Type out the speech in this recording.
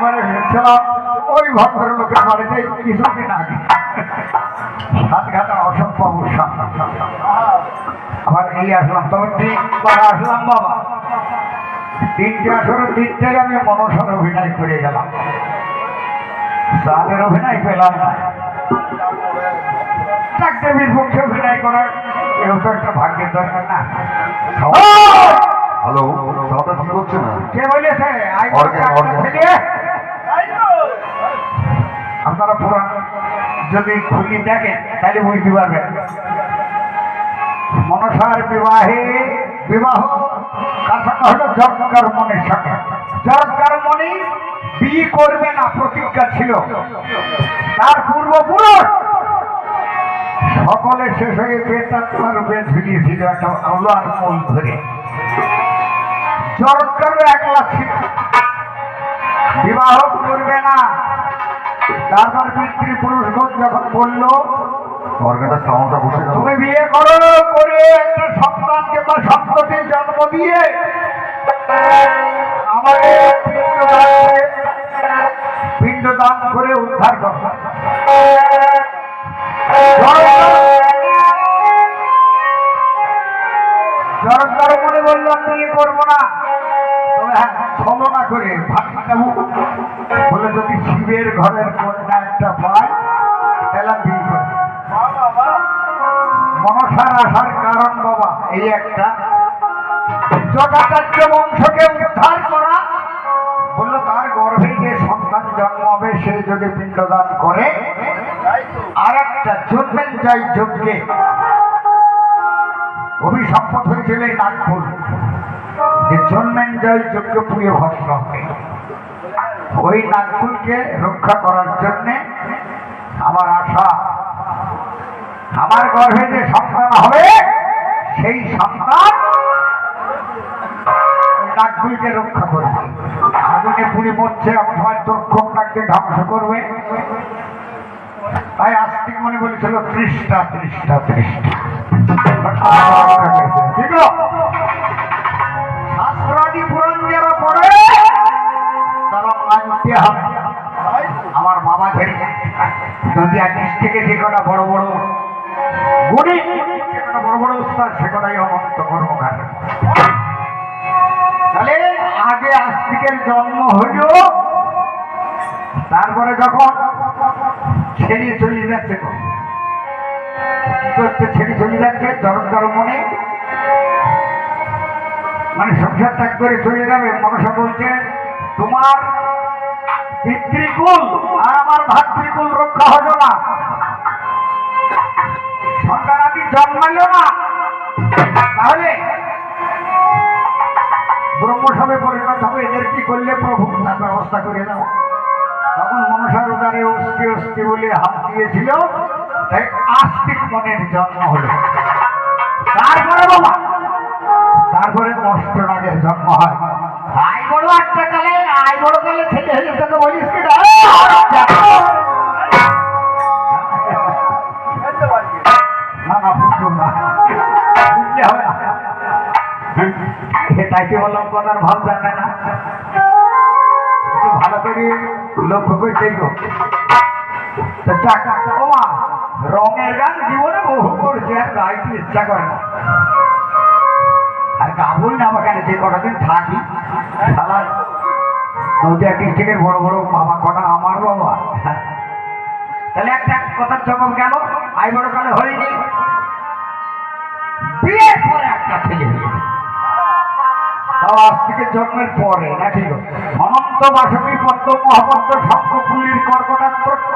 একবার ওই ভদ্রলোকের বাড়িতে কিছুদিন আগে। অসম্ভব আবার এই আসলাম। তবে তিনবার আসলাম বাবা। তিনটে আসরে তিনটাই আমি মনসর অভিনয় করে গেলাম। তাদের অভিনয় পেলাম না। পক্ষে অভিনয় করার এও তো একটা ভাগ্যের দরকার না। হ্যালো খাওয়াটা ঠিক হচ্ছে না কে বলেছে আই। ছেলে আপনারা পুরান যদি খুলি দেখেন তাহলে বুঝতে পারবেন। মনসার বিবাহে বিবাহ সঙ্গে হলো জগকার মনের সঙ্গে জগকার মনি বিয়ে করবে না, প্রতিজ্ঞা ছিল। তার পূর্বপুরুষ সকলে শেষ হয়ে বেতাত্মার বেশ একটা আলোয়ার মূল ধরে। জগকারও একলা ছিল। বিবাহ করবে না। তারপর পিতৃপুরুষগণ যখন বলল তুমি বিয়ে করো করে একটা সন্তানকে বা সন্ততির জন্ম দিয়ে পিণ্ডদানকে পিণ্ডদান করে উদ্ধার করো। জরকার মনে বললাম বিয়ে করব না। তবে হ্যাঁ ছলনা করে ভাবি বলে যদি শিবের ঘরের কন্যা একটা পাই তাহলে বিয়ে করব মনসার আসার কারণ বাবা, এই একটা। জটাচার্য বংশকে উদ্ধার করা। বলল, তার গর্ভে যে সন্তান জন্মাবে সে যদি পিণ্ডদান করে আর একটা জন্মেন যাই যজ্ঞে। অভিসম্পদ হয়েছিল নাগপুর। যে জন্মেন যাই যজ্ঞ পুড়িয়ে ভস্ম ওই নাগপুরকে রক্ষা করার জন্যে আমার আশা, আমার গর্ভে যে সন্তান হবে, সেই সন্তান নাগপুরকে রক্ষা করবে। আগুনে পুড়ি মরছে এমন সময় তোর কন্যাকে ধ্বংস করবে। তাই আস্তিক মনে বলেছিল ত্রিশটা ত্রিশটা ত্রিশটা ঠিক যদি আকিস থেকে যে কটা বড় বড় গুণী যে কটা বড় বড় উস্তাদ সে কটাই অনন্ত কর্মকার তাহলে আগে আস্তিকের জন্ম হইল তারপরে যখন ছেড়ে চলে যাচ্ছে। ছেড়ে চলে যাচ্ছে জরকার মনে মানে সংসার ত্যাগ করে চলে যাবে, মনসা বলছে, তোমার পিতৃকুল আর আমার ভাতৃকুল রক্ষা হলো না। সন্তানাদি জন্মালো না। তাহলে ব্রহ্মসভে পরিণত হবে, এদের কি করলে প্রভু? তার ব্যবস্থা করে দাও তখন মনসার উদারে অস্থি অস্থি বলে হাত দিয়েছিল, তাই আস্তিক মনের জন্ম হলো। তারপরে বাবা, তারপরে অষ্টনাগের জন্ম হয় আই বড় একটা কালে আই বড় তোকে বলিস কি এটাকে বললাম কথার ভাব জানে না ভালো করে লক্ষ্য করে ওমা, রঙের গান জীবনে বহু করছে আর গাইতে ইচ্ছা করে থাকি বড় বড় বাবা, কটা আমার বাবা। তাহলে একটা কথার জবাব গেল আই বড় কালে বিয়ের পরে একটা ছেলে তাও আজ থেকে জন্মের পরে, নাকি? অনন্ত বাসবী পদ্ম মহাপদ্ম শঙ্খ ফুলির কর্কটাত্র